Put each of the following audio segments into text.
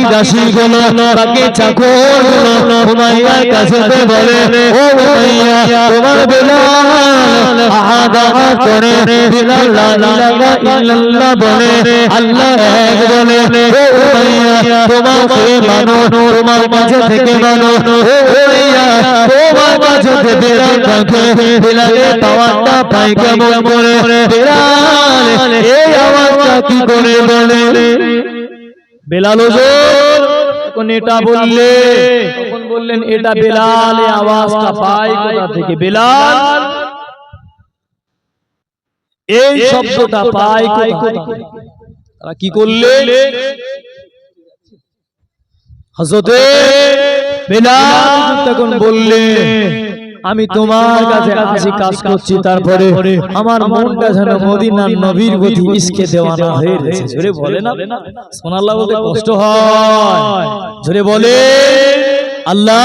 বাকি দাসী গুলো বাকি চাকরগুলো উমাইয়ার কাছে বলে ও উমাইয়া তোমার বিলাল আহাদা করে বিলাল লা ইলাহা ইল্লাল্লাহ বলে আল্লাহ এক বলে ও উমাইয়া তোমাকে মানো তোমার কাছে থেকে মানো ও উমাইয়া তোমার কাছে থেকে বিলাল থাকে বিলালের পাওয়ারটা পাই কেমন করে বিলাল এই আওয়াজটা কি করে বলে? বেলাল তখন এটা বললে তখন বললেন এটা বেলাল আওয়াজটা কোথা থেকে? বেলাল এই শব্দটা কোথা তারা কি করলে? হজরতে বেলাল তখন বললে আমি তোমার কাছে আসি কাজ করছি তারপরে আমার মনটা যেন মদিনার নবীর গতি ইসকে দেওয়ানা হয়ে গেছে জোরে বলে না? সোনাল্লাহ বলতে কষ্ট হয়। জোরে বলে? আল্লাহ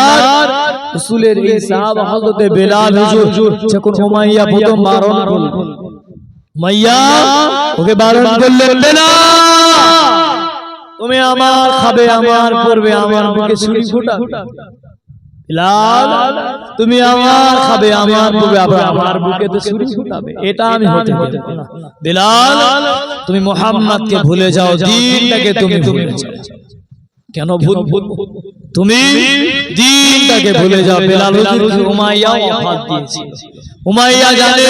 রসুলের এই সাহাবা হযরতে বেলাল হুজুর যখন উমাইয়া প্রথম বারণ করল মাইয়া ওকে বারণ করলেন বেলাল! তুমি আমার খাবে আমার করবে আমার বুকে ছুরি ফুটা। বিলাল তুমি আমার খাবে আমার বুকে আবার আমার বুকে তো ছুরি ফুটাবে এটা আমি হতে না বিলাল তুমি মোহাম্মদকে ভুলে যাও দিনটাকে তুমি ভুলে যাও। কেন ভুল? তুমি দিনটাকে ভুলে যাও। বেলাল হুজুর উমাইয়া ওয়াফাত উমাইয়া জানে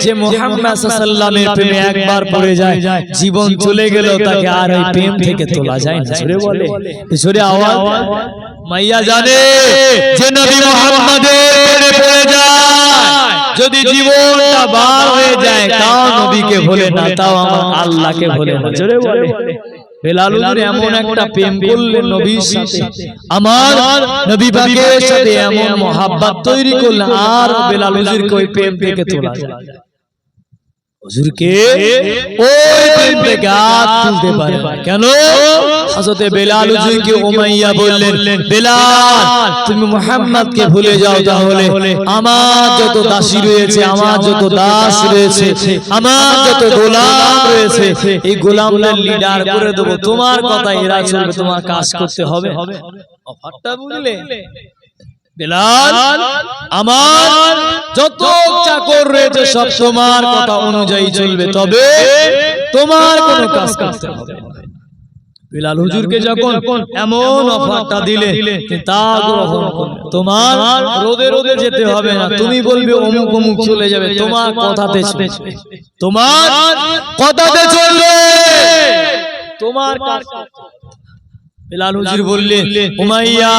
যে মুহাম্মদ সাল্লাল্লাহু প্রেমে একবার পড়ে যায়। জীবন চলে গেল তাকে আর ওই প্রেম থেকে তোলা যায় না। জোরে বলে। জোরে আওয়াজ। মাইয়া জানে যে নবী মুহাম্মাদের প্রেমে পড়ে যায়। যদি জীবনটা বার হয়ে যায় তাও নবীকে ভুলে না তাও আমার আল্লাহকে ভুলে না। জোরে বলে। বেলাল এমন একটা প্রেম করলেন নবীর সাথে। আমার নবী পাকের সাথে এমন মোহাব্বত তৈরি করলেন আর বেলাল হুজুরকে ওই প্রেম থেকে তোলা হুজুরকে ওই প্রেম থেকে হাত তুলতে পারে। কেন? হযরতে বেলাল হুজুরকে উমাইয়া বললেন, বেলাল, তুমি মুহাম্মদকে ভুলে যাও তাহলে। আমার যত দাসী রয়েছে, আমার যত দাস রয়েছে, আমার যত গোলাম রয়েছে, এই গোলামদের লিডার করে দেবো। তোমার কথা এরা চলবে, তোমার কাজ করতে হবে। অফারটা বুঝলে? বেলাল, আমার যত চাকর রয়েছে, সব তোমার কথা অনুযায়ী চলবে। তবে তোমার কোনো কাজ করতে হবে। বিলাল হুজুরকে যখন এমন অফারটা দিলে তা গ্রহণ তোমার রোদে রোদে যেতে হবে না তুমি বলবে অমুক অমুক চলে যাবে তোমার কথাতে তোমার কথাতে চলবে। তোমার। বেলাল হুজুর বললেন উমাইয়া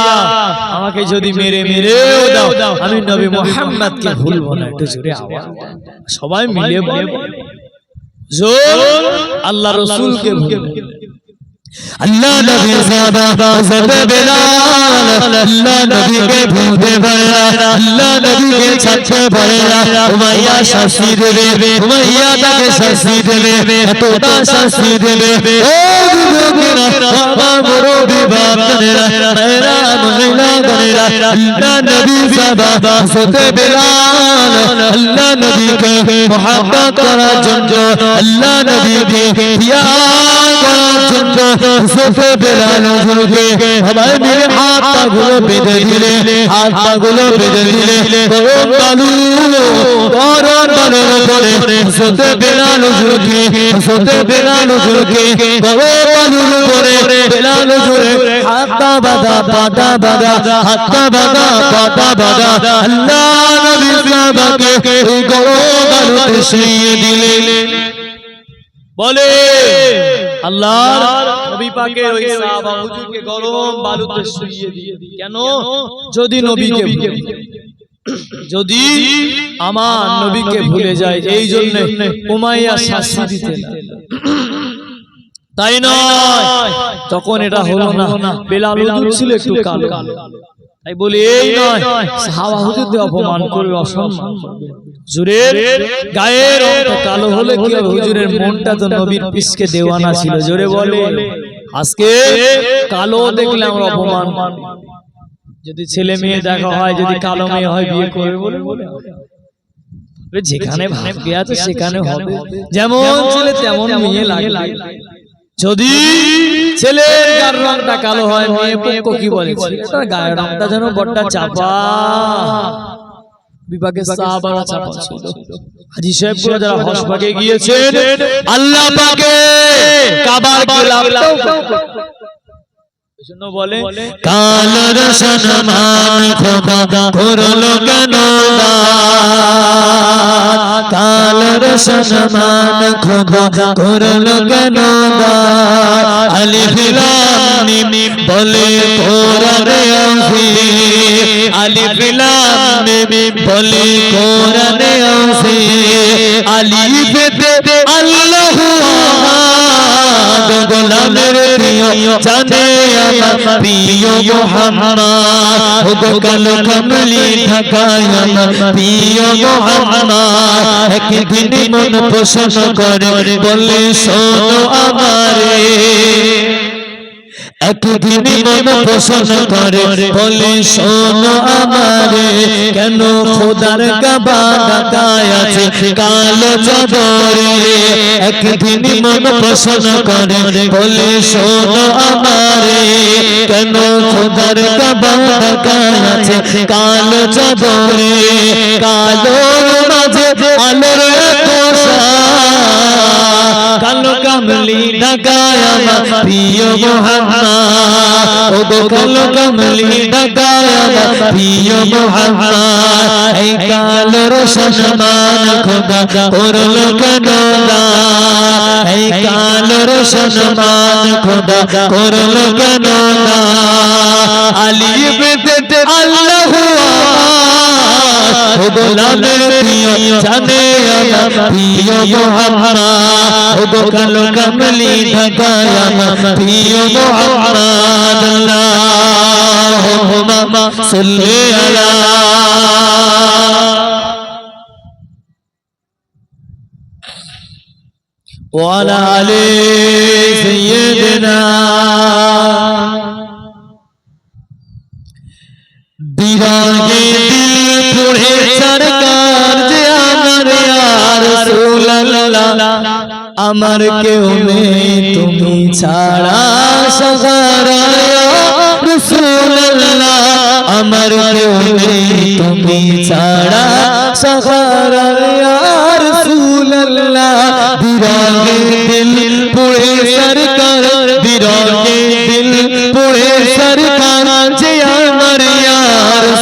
আমাকে যদি মেরে মেরেও দাও আমি নবী মুহাম্মদকে ভুলবো না একটু জোরে আওয়াজ। সবাই মিলে বলে। জোর আল্লাহ রসুলকে ভুলবো। اللہ نبی زیادہ مذہب بلال اللہ نبی کے بھوتے بھریا اللہ نبی کے چھتے بھریا امیہ شسی دلے امیہ تک شسی دلے توتا شسی دلے او دلو گنا بابا مرو بھی باب دنرا میرا مغلا دنرا اللہ نبی زیادہ مذہب بلال اللہ نبی کے محبت کرا جنجو اللہ نبی کے پیار کرا جنجو সোফে বেলাল হুজুরকে সবাই মিলে হাত পাগুলো বেঁধে দিলে হাত পাগুলো বেঁধে দিলে উপরে উপরে হাতটা হাতটা আল্লাহ নবী সাহাবাকে বলে আল্লাহ নবী পাকের ওই সাহাবা হুজুরকে গরম বালুতে শুইয়ে দিয়ে কেন? যদি নবীকে যদি আমার নবীকে ভুলে যায় এই জন্য উমাইয়া শাস্তি দিতে তাই নয়। তখন এটা হলো না বেলাল হুজুর ছিল একটু কালো। তাই বলি এই নয়। সাহাবা হুজুরদের অপমান করবে অসম্মান। হুজুরের গায়ের কালো হলে কি হবে? হুজুরের মনটা তো নবীর পিসকে দেওয়ানা ছিল। জোরে বলে। আজকে কালো দেখলে আমরা অপমান যদি ছেলে মেয়ে দেখা হয় যদি কালো মেয়ে হয় বিয়ে করবে বলে। বলে যেখানে ভাগ্যে আছে সেখানে হবে। যেমন ছেলে তেমন মেয়ে লাগে যদি ছেলে গায়ের রংটা কালো হয় মেয়ে পক্ষ কি বলে? ছেলেটার গায়ের রংটা যেন বড়টা চাপা। বিভাগে সাহাবারা চাপা ছিল। হাজি সাহেবগুলো যারা যারা হসপাকে গিয়েছেন আল্লাহ পাকে কাবার গিলাফটাও বলে কালর সনমান খোদা করল কেন দান? কালর সনমান খোদা করল কেন দান? আলিফ লাম মিম বলে কোরআনে আছে আলিফ লাম মিম বলে কোরআনে আছে আলিফ তে আল্লাহু আহাদ গোলামের জানে আমার প্রিয় মোহাম্মদ গো কালো কমলি ঢাকায় আমার প্রিয় মোহাম্মদ একদিন মন পোষণ করে বলে শোনো আমারে একদিন মন পোষণ করে, বলে, শোনো আমারে, কেন খোদার কাবা আছে কালো চাদরে? একদিন মন পোষণ করে, বলে, শোনো আমারে, কেন খোদার কাবা আছে কালো চাদরে? কালো মাঝে আলোর কোষা কামলি ঢাকায় আমার প্রিয় মোহাম্মদ ও গো কালো কামলি ঢাকায় আমার প্রিয় মোহাম্মদ এই কালো রসমান খোদা করল কেন? এই কালো রসমান খোদা করল কেন আলী বেদে আল্লাহু গোলামের প্রিয় জানে আমার প্রিয় মোহাম্মদ ও গো কালো কামলি ঢাকায় আমার প্রিয় মোহাম্মদ আল্লাহুম্মা সাল্লি আলা ওয়ালা আলী সাইয়্যিদিনা পুড়ে সরকার যে আমার আমার কেউ নেই, তুমি ছাড়া সাহারা রাসূলুল্লাহ আমার কেউ নেই, তুমি ছাড়া সাহারা রাসূলুল্লাহ দিল পুড়ে সরকার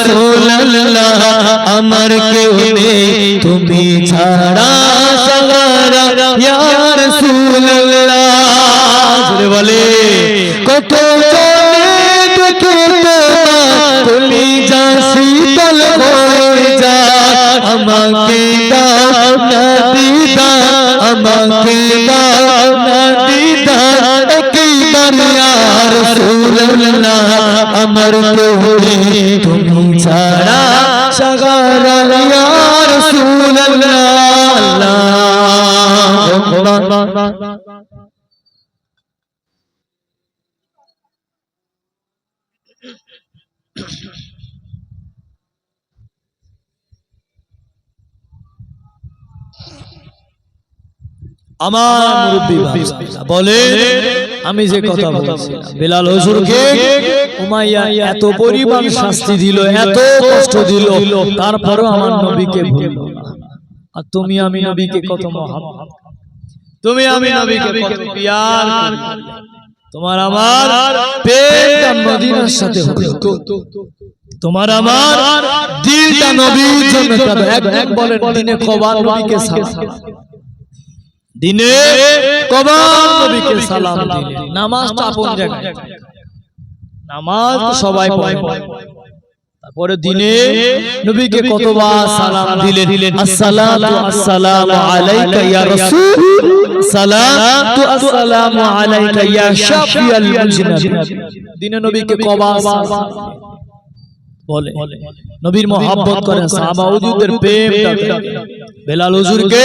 রাসূলুল্লাহ আমার কেউ নেই। তুমি ছাড়া সাহারা ইয়া রাসূলুল্লাহ। জোরে বলে, কত তোমার কলিজা শীতল হয়ে যায়। আমাকে দাও না দিদা আমাকে দিদা একবার ইয়া রাসূলুল্লাহ, আমার আমার মুরব্বী বলে আমি যে কথা বলছি বেলাল হুজুরকে উমাইয়া এত পরিমাণ শাস্তি দিল এত কষ্ট দিল। তারপরও আমার নবীকে ভুলল না। আর তুমি আমি নবীকে কত মহাব্বত তুমি আমি নবীকে কত পিয়ার তোমার আমার মদিনার সাথে হলো তোমার আমার দিলটা নবীর জন্য কাঁদে। এক এক বলেন দিনে কবার নবীকে সালাম। দিনে কবার নবীকে সালাম দিলেন নামাজটা আপন জায়গায়। নামাজ সবাই পড়ে। তারপরে দিনে নবীকে কতবার সালাম দিলেন? দিলেন? আসসালাতু আসসালামু আলাইকা ইয়া রাসূল সালাতু আসসালামু আলাইকা ইয়া শাফিয়াল মুজনাবিন। দিনে নবীকে কবার বলে। নবীর মোহাব্বত করেন সাহাবা হুজুরদের প্রেমটা বেলাল হুজুরকে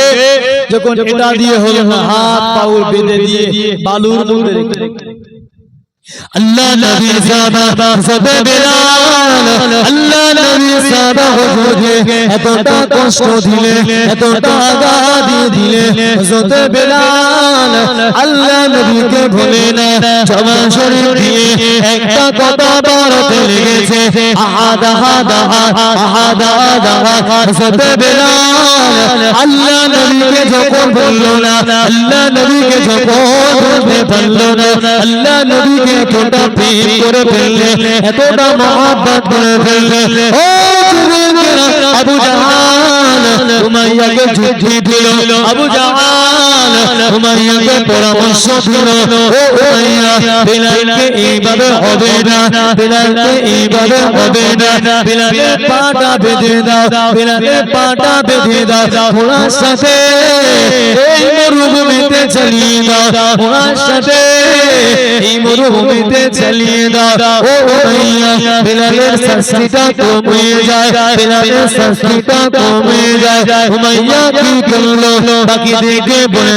যখন এটা দিয়ে হলো হাত পাউল বেঁধে দিয়ে বালুর মধ্যে রেখে আল্লাহ নবী সাদা হযরত বিলাল, আল্লাহ নবী সাদা হুজুরকে এতটা কষ্ট দিলে, এতটা আঘাত দিলে, হযরত বিলাল আল্লাহ নবীকে ভুলে না জবান শরীফ দিয়ে একটা কথা বলতে লেগেছে আহাদ আহাদ আহাদ আহাদ, হযরত বিলাল আল্লাহ নবীকে যখন বলল না, আল্লাহ নবীকে যখন বলতে পারল না, আল্লাহ নবীকে এতটা প্রেম করে ফেললে এতটা মহব্বত করে ফেললে ও যুবকেরা, আবু জাহাল উমাইয়াকে যুদ্ধে দিল আবু জাহাল উমাইয়াকে পরামর্শ দিল, ও বিলালকে এইভাবে হবে না, বিলালকে এইভাবে হবে না, বিলালের পাটা বেঁধে দাও, বিলালের পাটা বেঁধে দাও, ওনার সাথে এই মরুভূমিতে চালিয়ে দাও, ওনার সাথে এই মরুভূমিতে চালিয়ে দাও, ও উমাইয়া, বিলালের শাস্তিটা কমে যায়, বিলালের শাস্তিটা কমে যায়, উমাইয়া কি করল? বাকি দেখে বলে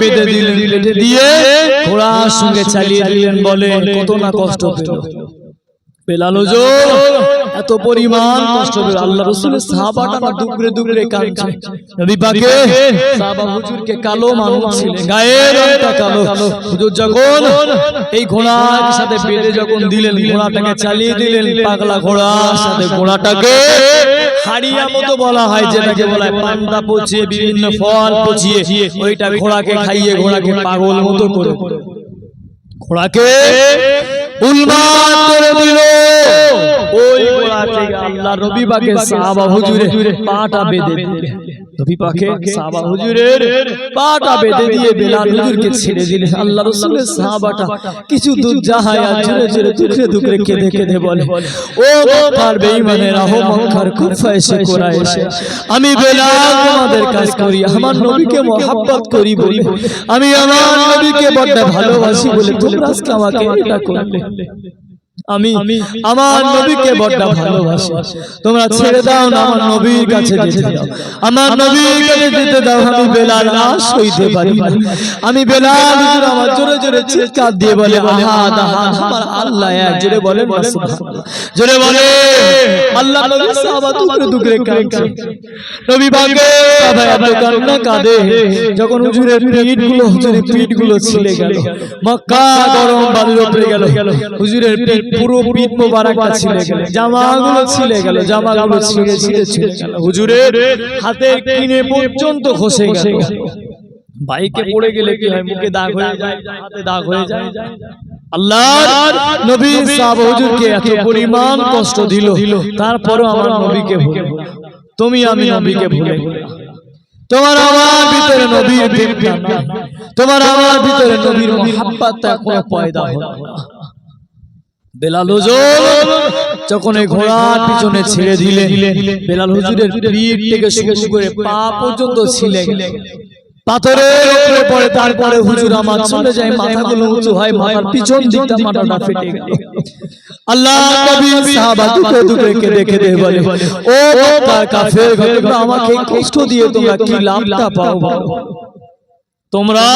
বেঁধে দিলেন। দিয়ে ঘোড়ার সঙ্গে চালিয়ে দিলেন বলে কত না কষ্ট পেল। বেলাল এত পরিমাণ কষ্ট পেল। আল্লাহ রসুলের সাহাবাটা না দুগরে দুগরে কাঁদছে। নবী পাকে সাহাবা হুজুরকে কালো মানুষ ছিলেন। রংটা কালো। হুজুর যখন এই ঘোড়ার সাথে বেঁধে যখন দিলেন, ঘোড়াটাকে চালিয়ে দিলেন, পাগলা ঘোড়ার সাথে ঘোড়াটাকে হাড়িয়া মতো বলা হয়, যেটাকে বলা হয় পান্তা পচিয়ে, বিভিন্ন ফল পচিয়ে, ওইটা ঘোড়াকে খাইয়ে, ঘোড়াকে পাগল মতো করে। ঘোড়াকে উন্মাদ করে ওই ঘোড়া থেকে আল্লাহ রবি পাকে সাহাবা হুজুরে পাটা বেঁধে দিলে। রবি পাকে সাহাবা হুজুরের পাটা বেঁধে দিয়ে বেলাল হুজুরকে ছেড়ে দিলে। আল্লাহ রসুলের সাহাবাটা কিছু দূর যাহায় আর জোরে জোরে দুখরে দুখরে কেঁদে কেঁদে বলে ও গফার বেঈমানের আহো মক্কার কুফা এসে কোরা এসে আমি বেলাল তোমাদের কাজ করি আমার নবীকে মহাব্বত করি বলি। আমি আমার নবীকে বড় ভালোবাসি বলে তোমরা আজকে আমাকে এটা করলে grande. আমি আমার নবীকে বড় ভালোবাসি। তোমরা ছেড়ে দাও না আমার নবীর কাছে যেতে দাও। আমার নবীর কাছে যেতে দাও আমি বেলাল না সইতে পারি না। আমি বেলাল আমার জোরে জোরে চিৎকার দিয়ে বলে আহাদ আহাদ আমার আল্লাহ এক জোরে বলে জোরে বলে আল্লাহ নবী সাহাবা দুকরে দুকরে কাঁদছে নবী পাকে সবাই এত কান্না কাঁদে। যখন হুজুরের পিঠগুলো হুজুরের পিঠগুলো ছিলে গেল। মক্কা গরম বালুর উপরে গেল হুজুরের পিঠ পুরো পিঠ মোবারকটা ছিলে গেল জামাগুলো ছিলে গেল জামাগুলো ছিঁড়ে ছিঁড়ে ছিঁড়ে গেল। হুজুরের হাতের কিনে পর্যন্ত খসে গেল। বাইকে পড়ে গেলে কি হয়? মুখে দাগ হয়ে যায় হাতে দাগ হয়ে যায়। আল্লাহ নবী সাহাব হুজুরকে এত পরিমাণ কষ্ট দিল। তারপরও আমার নবীকে ভুলে তুমি আমি নবীকে ভুলে তোমার আমার ভিতরে নবীর তোমার আমার ভিতরে নবীর পয়দা হলো না। বেলাল হুজুর, যখন এই ঘোড়ার পিছনে ছেড়ে দিলে, বেলাল হুজুরের পিঠ থেকে শুরু করে পা পর্যন্ত ছিলে। পাথরের উপরে পড়ে, তারপরে হুজুর আমার চলে যায়, মাথাগুলো উঁচু হয়, মাথার পিছন দিকটা মাথাটা ফেটে গেল। আল্লাহ নবী সাহাবা দুটো দুটো কেঁদে কেঁদে বলে, ও কাফের তোমরা আমাকে কষ্ট দিয়ে তোমরা কি লাভটা পাও তোমরা?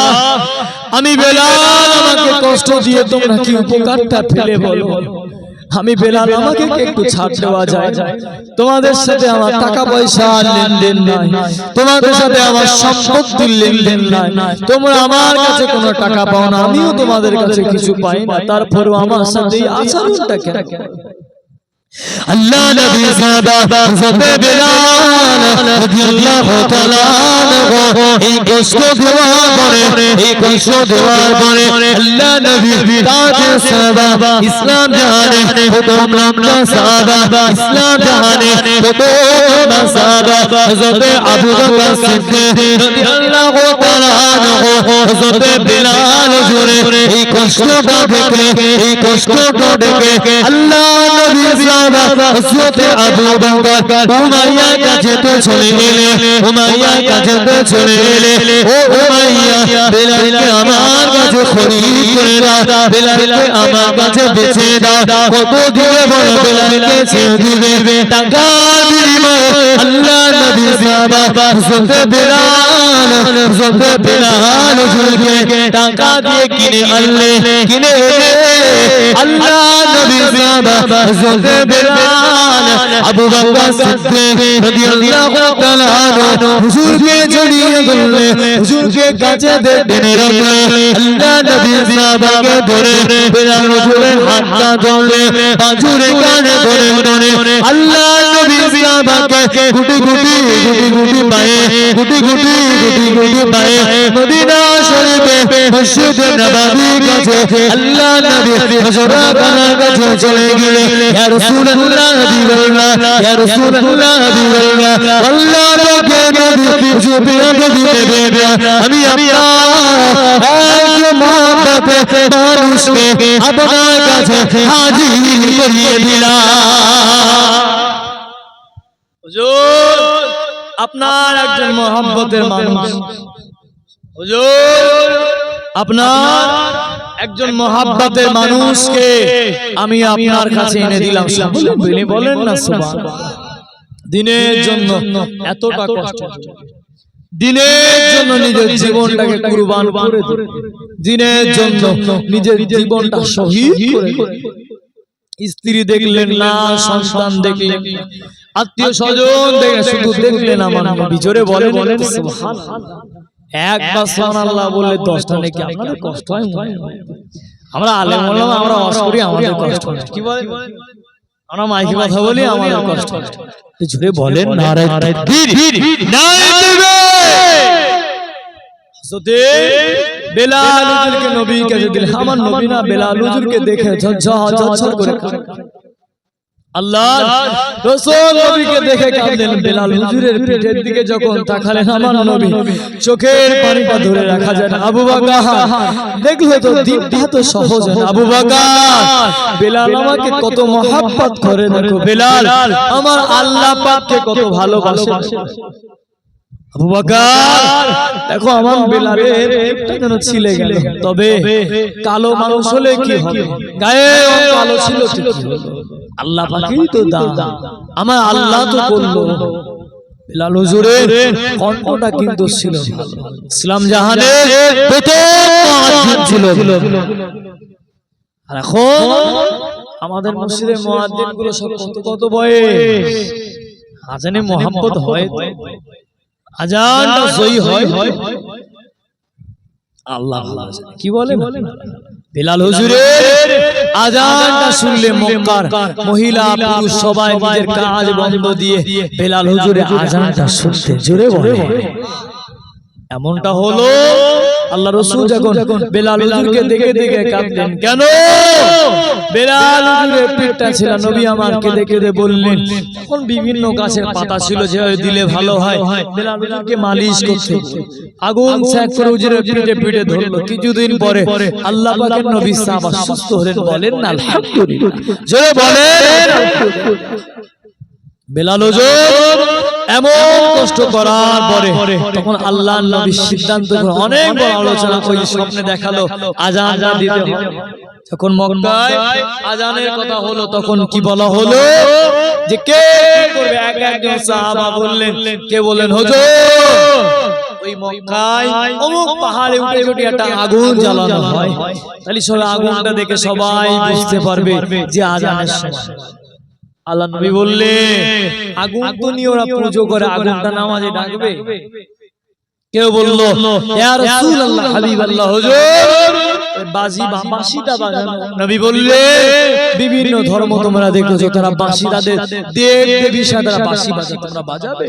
আমি বেলাল আমাকে কষ্ট দিয়ে তোমরা কি উপকারটা ফেলে বলো? আমি বেলাল আমাকে একটু ছাড় দেওয়া যায়? তোমাদের সাথে আমার টাকা পয়সা লেনদেন নাই। তোমাদের সাথে আমার সম্পত্তির লেনদেন নাই। তোমরা আমার কাছে কোনো টাকা পাও না, আমিও তোমাদের কাছে কিছু পাই না। তারপরেও আমার সাথে আচরণটা কেন আল্লাহ নবী সাদা হযরত বিলাল রাদিয়াল্লাহু তাআলা আনহু, এই কষ্ট দেওয়ার পরে কষ্ট দেওয়ার পরে আল্লাহ নবী তাজ সাদা, ইসলাম জানে হুকুম নামটা সাদা, ইসলাম জানে হুকুম সাদা, হযরত আবু বকর সিদ্দিক রাদিয়াল্লাহু তাআলা হযরত বিলাল জুরে এই কষ্টটা দেখে এই কষ্টটা দেখে আল্লাহ নবী বাবা হযরত আবু বকর উমাইয়ার কাছে তো চলে এলে উমাইয়ার কাছে তো চলে এলে ও উমাইয়া, বেলালকে আমার কাছে খরিদ করে দাও, বেলালকে আমার কাছে বেচে দাও, কত দিবে বলো বেলালকে ছেড়ে দিবে? টাকা আল্লাহ নবী সাহাবা হযরত বেলাল হযরত বেলাল হুজুরকে টাকা দিয়ে কিনে আনলে কিনে আল্লাহ নবী সাহাবা হযরত বেলাল। আবু বকর সিদ্দিক রাদিয়াল্লাহু তাআলা হুজুরকে জড়িয়ে ধরলে, হুজুরকে কাছে টেনে রাখলে, আল্লাহ নবী সাহাবাকে ধরে বেলাল হুজুরের হাতটা ধরলে বাজুরে কানে ধরে আল্লাহ নবী সাহাবাকে গুটি গুটি গুটি গুটি পায়ে, গুটি গুটি গুটি গুটি পায়ে, মদিনা শরীফে মসজিদ নববী কাছে আল্লাহ নবী হযরত খানার কাছে চলে গেলে, ইয়া রাসূলুল্লাহ হাবিবাল্লাহ, ইয়া রাসূলুল্লাহ হাবিবাল্লাহ, আল্লাহ পাকে নবী হুজুরে দিতে দেবে আমি আপনার এক মহব্বতে মানুষকে আপনার কাছে হাজির করিয়ে দিলাম। হুজুর আপনার একজন মোহাম্মতের মানুষ। হুজুর আপনার একজন মোহাব্বতের মানুষকে আমি আপনার কাছে এনে দিলাম। বলে বলেন না দিনের জন্য এতটা কষ্ট। দিনের জন্য নিজের জীবনটাকে কুরবান করে দিনের জন্য নিজের জীবনটা শহীদ করে স্ত্রী দেখলেন না সন্তান দেখলেন আত্মীয় স্বজন দেখলেন শুধু দেখলেন আমার নবী জোরে বলে বলেন একবার সুবহানাল্লাহ বললে নাকি? কষ্ট হয় আমরা আলেম আমরা অসকরি আমাদের কষ্ট হয়। কি বলে আমরা মাইকে কথা বলি আমাদের কষ্ট হয়। জোরে বলেন নারায় তাকবীর। নারায় হযরতে বেলাল নবী কাছে দিলেন আমার নবী না বেলাল হুজুরকে দেখে ঝরঝর ঝরঝর করে। আল্লাহ রাসূল নবীকে দেখে কাঁদলেন বেলাল হুজুরের পিঠের দিকে যখন তাকালেন আমার নবী চোখের পানিটা ধরে রাখা যায় আবু বকর। দেখলে তো দিনটা তো সহজ না আবু বকর বেলাল আমাকে কত মহব্বত করে দেখো বেলাল আমার আল্লাহ পাককে কত ভালোবাসে। দেখো আমার যেন ছিলে গেল। তবে কালো মানুষ হলে কি গায়ে কালো ছিল? আল্লাহ তো আমার আল্লাহ তো করল। বেলাল ইসলাম আর এখন আমাদের কত মোহাম্মত হয়। আজানটা হয়। আল্লাহ কি বলে বেলাল হুজুরের আজানটা শুনলে মক্কার। মহিলা পুরুষ সবাই নিজের কাজ বন্ধ দিয়ে বেলাল হুজুরের আজানটা শুনতে। জোরে বলে এমনটা হলো আল্লাহ রসুল যখন বেলাল হুজুরকে দেখে দেখে কাঁদলেন। কেন? বেলাল হুজুরের পেটটা ছিল নবী আমাকে দেখে বললেন। তখন বিভিন্ন গাছের পাতা ছিল যে দিলে ভালো হয়। বেলাল হুজুরকে মালিশ করতে আগুন করে হুজুরের পিঠে পিঠে ধরলো। কিছুদিন পরে আল্লাহ পাকের নবী সাহাবা সুস্থ হলেন বলেন না আলহামদুলিল্লাহ। জোরে বলেন। বেলাল এমন কষ্ট করার পরে তখন আল্লাহ নবী সিদ্ধান্ত অনেক বড় আলোচনা ওই স্বপ্নে দেখাল, আজান দিতে যখন মক্কায় আজানের কথা হলো, তখন কি বলা হলো? যে কে করবে? এক একজন সাহাবা বললেন, কে বলেন আগুন তাহলে আগুনটা দেখে সবাই বুঝতে পারবে যে আজানের সময়। আল্লাহ নবী বললে আগুন তো নিয়ে ওরা পুজো করে আগুনটা নামাজে ডাকবে। কেউ বলল রাসূলুল্লাহ হাবিবাল্লাহ বাজি বাঁশিটা বাজানো। নবী বললে বিভিন্ন ধর্ম তোমরা দেখেছ তারা বাঁশি তাদের দেব দেবী সাথে তারা বাঁশি বাজায় তোমরা বাজাবে।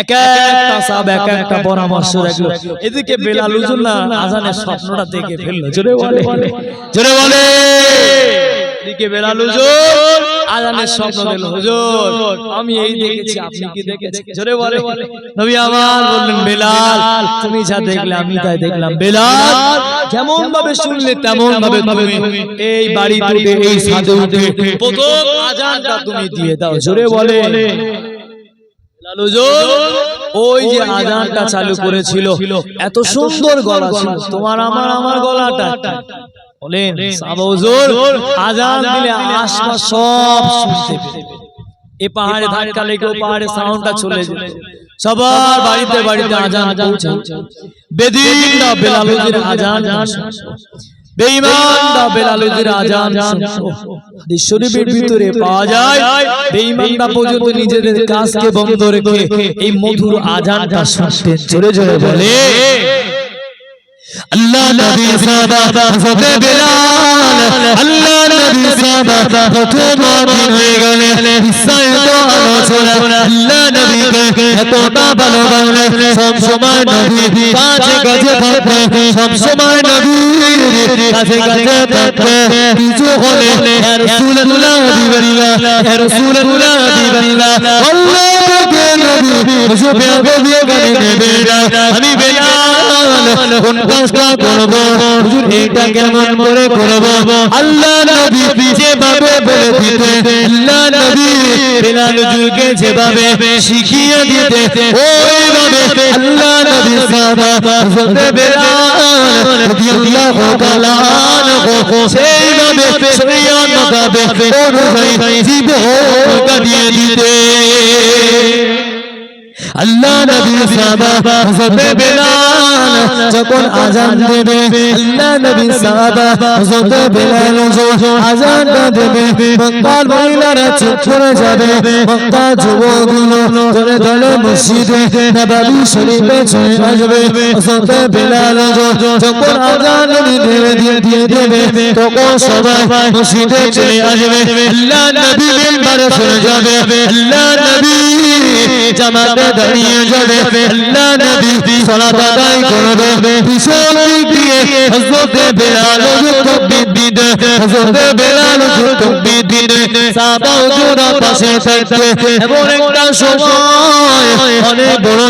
এক একটা সাহাব এক একটা পরামর্শ রাখল এদিকে বেলাল হুজুর আজানের স্বপ্নটা দেখে ফেলল। জোরে বলে। জোরে বলে। দিকে বেলাল হুজুর? আজানের স্বপ্ন দিল হুজুর। আমি এই দেখেছি আপনি কি দেখেছেন? জোরে বলে নবী আমার বললেন বেলাল তুমি যা দেখলে আমি তাই দেখলাম। বেলাল যেমন ভাবে শুনলে তেমন ভাবে তুমি এই বাড়ি উঠে এই উঠে প্রথম আজানটা তুমি দিয়ে দাও জোরে বলে বেলাল হুজুর, ওই যে আজানটা চালু করেছিল এত সুন্দর গলা ছিল। তোমার আমার আমার গলাটা। বলেন সাহাবা হুজুর আজান দিলে আশপাশ সব শুনতে পেত এ পাহাড়ে ধাক্কা লেগে পাহাড়ে সাউন্ডটা চলে যেত সবার বাড়িতে বাড়িতে আজান পৌঁছে বেদিনরা বেলালুদের আজান বেঈমানরা বেলালুদের আজান হাদিস শরীফের ভিতরে পাওয়া যায় বেঈমানরা পর্যন্ত নিজেদের কাজকে বন্ধ রেখে এই মধুর আজানটা শুনতেন জোরে জোরে বলে। আল্লাহ নবী সাদা হযরত বিলাল, আল্লাহ নবী সাদা প্রথম দিন হয়ে গেলে বিস্তারিত আলোচনা, আল্লাহ নবীকে এতটা ভালোবাসলে সব সময় নবী কাছে কাছে থাকবে সব সময় নবী কাছে কাছে থাকবে। কিছু হলে রাসূলুল্লাহ দিবাল্লাহ রাসূলুল্লাহ দিবাল্লাহ আল্লাহকে নবী হুজুবে গদিয়ে গনে নেবে আমি বেলাল কোন কাজটা করব? হুজুর এটা কেমন করে করব? আল্লাহ নবী যেভাবে বলে দিতে আল্লাহ নবী বেলাল হুজুরকে যেভাবে শিখিয়ে দিতে ওইভাবে আল্লাহ নবী সাদা হযরত বেলাল রাদিয়াল্লাহু তাআলা আনহু সেইভাবে শরীয়ত মোতাবেক অনুযায়ী জীবন কাটিয়ে দিতে। আল্লাহ নবী সাহাবা হযরত বেলাল যখন আজান দেবে আল্লাহ নবী সাহাবা হযরত বেলাল যখন আজান দেবে মক্কার মহিলারা চুপ যাবে মক্কা যুবকগুলো দলে দলে মসজিদে নববী শরীফে চলে আসবে। হযরত বেলাল যখন আজান দিয়ে দিয়ে দেবে তখন সবাই মসজিদে চলে আসবে। আল্লাহ নবী মিম্বারে চলে যাবে। আল্লাহ নবী জামাতে দাঁড়িয়ে যাবে আল্লাহ নবী সালাত আদায় করবে পিছন দিয়ে হযরত বেলাল তাকবীর দিতে হযরত বেলাল তাকবীর দিতে সাহাবা হুজুরা পাশে থাকতে এবং একটা সময়, অনেক বড়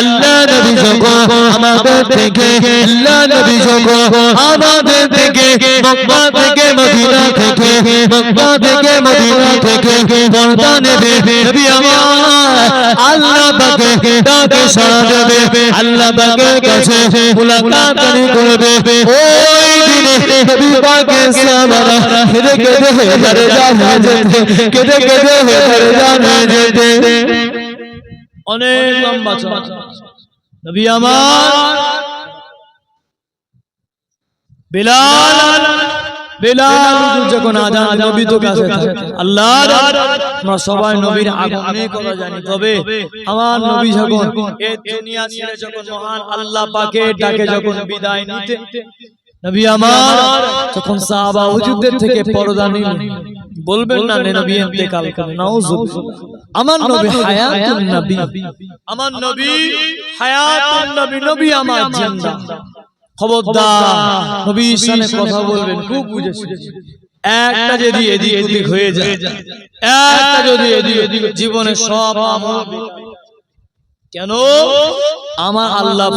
আল্লাহ নবী যখন আমাদের থেকে, আল্লাহ নবী যখন আমাদের থেকে, মক্কা থেকে মদিনা থেকে, মক্কা থেকে মদিনা থেকে পর্দা নেবে। নবী আমার আল্লাহ পাকে ডাকে সাড়া দেবে। আল্লাহ পাকের কাছে মুলাকাত করবে। ওই কেঁদে কেঁদে হেদারে জানা যেতে কেঁদে কেঁদে হেদারে জানা যেতে অনেক লম্বা নবী আমার বেলাল বেলাল যখন আজান নবী তো কাছে আল্লাহ আমরা সবাই নবীর আগমনের কথা জানি তবে আমার নবী যখন এই দুনিয়া ছেড়ে যখন মহান আল্লাহ পাকে ডাকে যখন বিদায় নিতে নবী আমার যখন সাহাবা হুজুরদের থেকে পর্দা নিলেন। বলবেন না নবী ইন্তেকাল করেন আমার নবী হায়াতুন নবী। আমার নবী হায়াতুন নবী নবী আমার জিন্দা। খবরদার। নবী সামনে কথা বলবেন খুব বুঝে একটা যদি এদিক ওদিক হয়ে যায় একটা যদি এদিক ওদিক জীবনে সব আমল। কেন? আমার আল্লাহ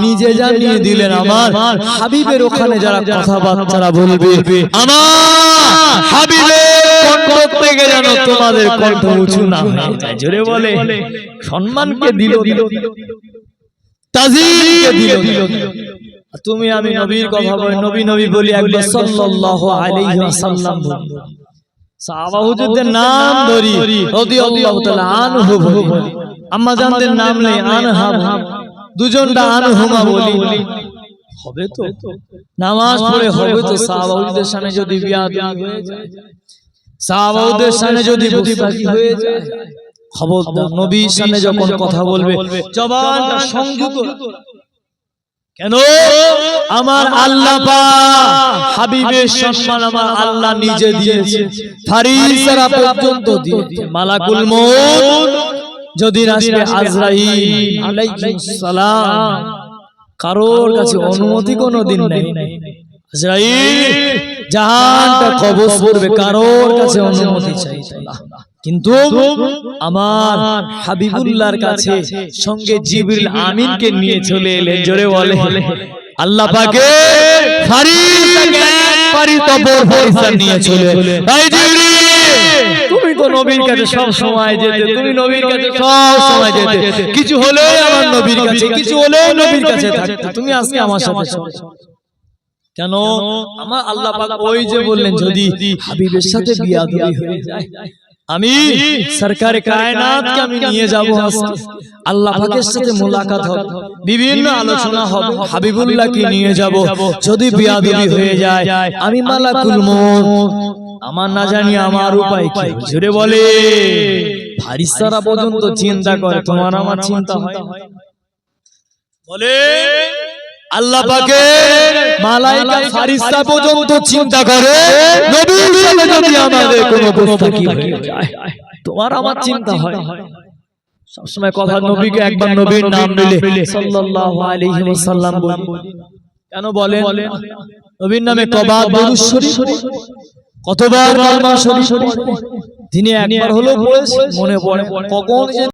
নিজে জানিয়ে দিলেন আমার হাবিবের ওখানে যারা কথাবার্তা বলবে আমার হাবিবের থেকে যেন তোমাদের কণ্ঠ উঁচু না হয়ে। যায়। জোরে বলে। সম্মানকে দিল দিল তাজিমকে দিল দিল তুমি আমি নবীর কথা বলি নবী নবী বলি একবার সাল্লাল্লাহু আলাইহি ওয়াসাল্লাম সাহাবা হুজুরদের নাম ধরি রাদিয়াল্লাহু তাআলা আনহু বলি। আম্মা জানদের নাম নেই আনহা দুজনটা আনহুমা বলি। হবে তো? নামাজ পড়ে হবে তো? সাহাবা সামনে যদি বিয়া হয়ে যায়। সাহাবা সামনে যদি বসবাসী হয়ে যায়। খবরদার নবীর সামনে যখন কথা বলবে জবানটা সংযুক্ত। কেন? আমার আল্লাহ হাবিবের সম্মান আমার আল্লাহ নিজে দিয়েছে। ফারিসারা পর্যন্ত দিয়েছে। মালাকুল মউত যদি আসবে আজরাইল আলাইহিস সালাম কারোর কাছে অনুমতি কোনো দিন নেই। ইসরাইল জাহানটা কবজ করবে কারোর কাছে অনুমতি চাইতো না। কিন্তু আমার হাবিবুল্লাহর কাছে সঙ্গে জিবরিল আমিনকে নিয়ে চলে এলেন জোরে বলে আল্লাহ পাকে ফারিস্তাকে ফারিস্তা নিয়ে চলে এই জিবরিল তো নবীর কাছে সব সময় যেতে তুমি নবীর কাছে সব সময় যেতে। কিছু হলেও আমার নবীর কাছে কিছু হলেও নবীর কাছে থাকতে তুমি আজকে আমার সাথে। কেন? আমার আল্লাহ পাক ওই যে বললেন যদি হাবিবের সাথে বিয়াদবি হয়ে যায়। আমি সরকার কায়নাতকে আমি নিয়ে যাব আল্লাহ পাকের সাথে মোলাকাত হবে। বিভিন্ন আলোচনা হবে। হাবিবুল্লাহকে নিয়ে যাব। যদি বিয়াদবি হয়ে যায় আমি মালাকুল মউত। আমার না জানি আমার উপায় কি। জুড়ে বলে। ফারিস্তারা পর্যন্ত চিন্তা করে, তোমার আমার চিন্তা হয় বলে, আল্লাহ পাকে মালাইকা ফারিস্তা পর্যন্ত চিন্তা করে, নবীর সাথে যদি আমাদের কোনো বস্তু কি হয়ে তোমার আমার চিন্তা হয় সবসময় কথা নবীকে একবার নবীর নাম নিলে সাল্লাল্লাহু আলাইহি ওয়াসাল্লাম বলি। কেন বলেন? নবীর নামে কবার দরুদ শরীফ কতবার কালমা শরীফ দিনে একবার হলো পড়েছি মনে পড়ে। কখন